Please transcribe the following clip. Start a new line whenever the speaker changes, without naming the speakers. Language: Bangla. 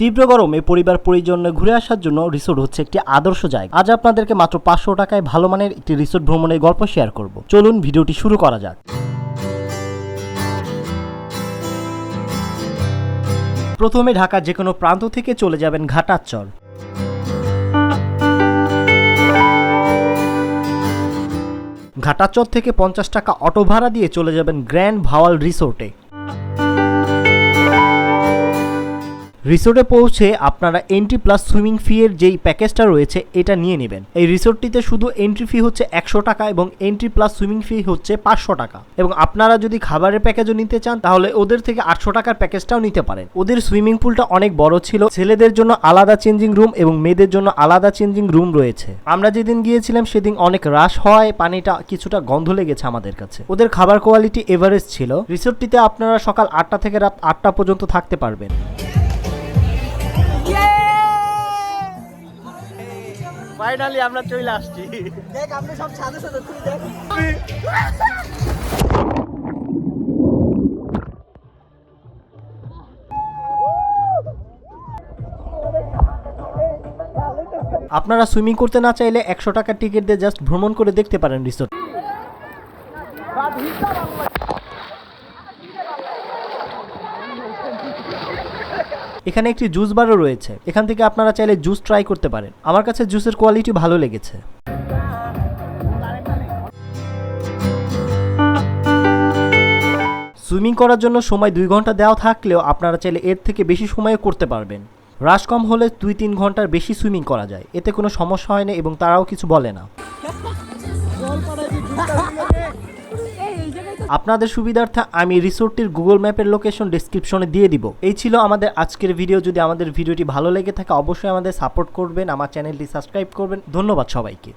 তীব্র গরমে পরিবার পরিজনে ঘুরে আসার জন্য রিসোর্ট হচ্ছে একটি আদর্শ জায়গা। আজ আপনাদেরকে মাত্র পাঁচশো টাকায় ভালো মানের একটি রিসোর্ট ভ্রমণের গল্প শেয়ার করব। চলুন ভিডিওটি শুরু করা যাক। প্রথমে ঢাকার যে কোনো প্রান্ত থেকে চলে যাবেন ঘাটাচ্চর। ঘাটাচর থেকে পঞ্চাশ টাকা অটো ভাড়া দিয়ে চলে যাবেন গ্র্যান্ড ভাওয়াল রিসোর্টে। রিসোর্টে পৌঁছে আপনারা এন্ট্রি প্লাস সুইমিং ফি এর যেই প্যাকেজটা রয়েছে, এটা নিয়ে নেবেন। এই রিসোর্টটিতে শুধু এন্ট্রি ফি হচ্ছে একশো টাকা এবং এন্ট্রি প্লাস সুইমিং ফি হচ্ছে পাঁচশো টাকা। এবং আপনারা যদি খাবারের প্যাকেজও নিতে চান, তাহলে ওদের থেকে আটশো টাকার প্যাকেজটাও নিতে পারেন। ওদের সুইমিং পুলটা অনেক বড় ছিল। ছেলেদের জন্য আলাদা চেঞ্জিং রুম এবং মেয়েদের জন্য আলাদা চেঞ্জিং রুম রয়েছে। আমরা যেদিন গিয়েছিলাম, সেদিন অনেক রাশ হওয়ায় পানিটা কিছুটা গন্ধ লেগেছে আমাদের কাছে। ওদের খাবার কোয়ালিটি এভারেস্ট ছিল। রিসোর্টটিতে আপনারা সকাল আটটা থেকে রাত আটটা পর্যন্ত থাকতে পারবেন। ফাইনালি আমরা চলে আসছি।
দেখ আপনি সব সাথে সাথে তুই দেখ।
আপনারা সুইমিং করতে না চাইলে একশো টাকার টিকিট দিয়ে জাস্ট ভ্রমণ করে দেখতে পারেন রিসোর্ট। এখানে একটি জুস বারও রয়েছে। এখান থেকে আপনারা চাইলে জুস ট্রাই করতে পারেন। আমার কাছে জুসের কোয়ালিটি ভালো লেগেছে। সুইমিং করার জন্য সময় দুই ঘণ্টা দেওয়া থাকলেও আপনারা চাইলে এর থেকে বেশি সময়ও করতে পারবেন। রাশ কম হলে দুই তিন ঘণ্টার বেশি সুইমিং করা যায়। এতে কোনো সমস্যা হয় না এবং তারাও কিছু বলে না। আপনাদের সুবিধার্থে আমি রিসোর্টটির গুগল ম্যাপের লোকেশন ডিসক্রিপশনে দিয়ে দিব। এই ছিল আমাদের আজকের ভিডিও। যদি আমাদের ভিডিওটি ভালো লেগে থাকে, অবশ্যই আমাদের সাপোর্ট করবেন, আমার চ্যানেলটি সাবস্ক্রাইব করবেন। ধন্যবাদ সবাইকে।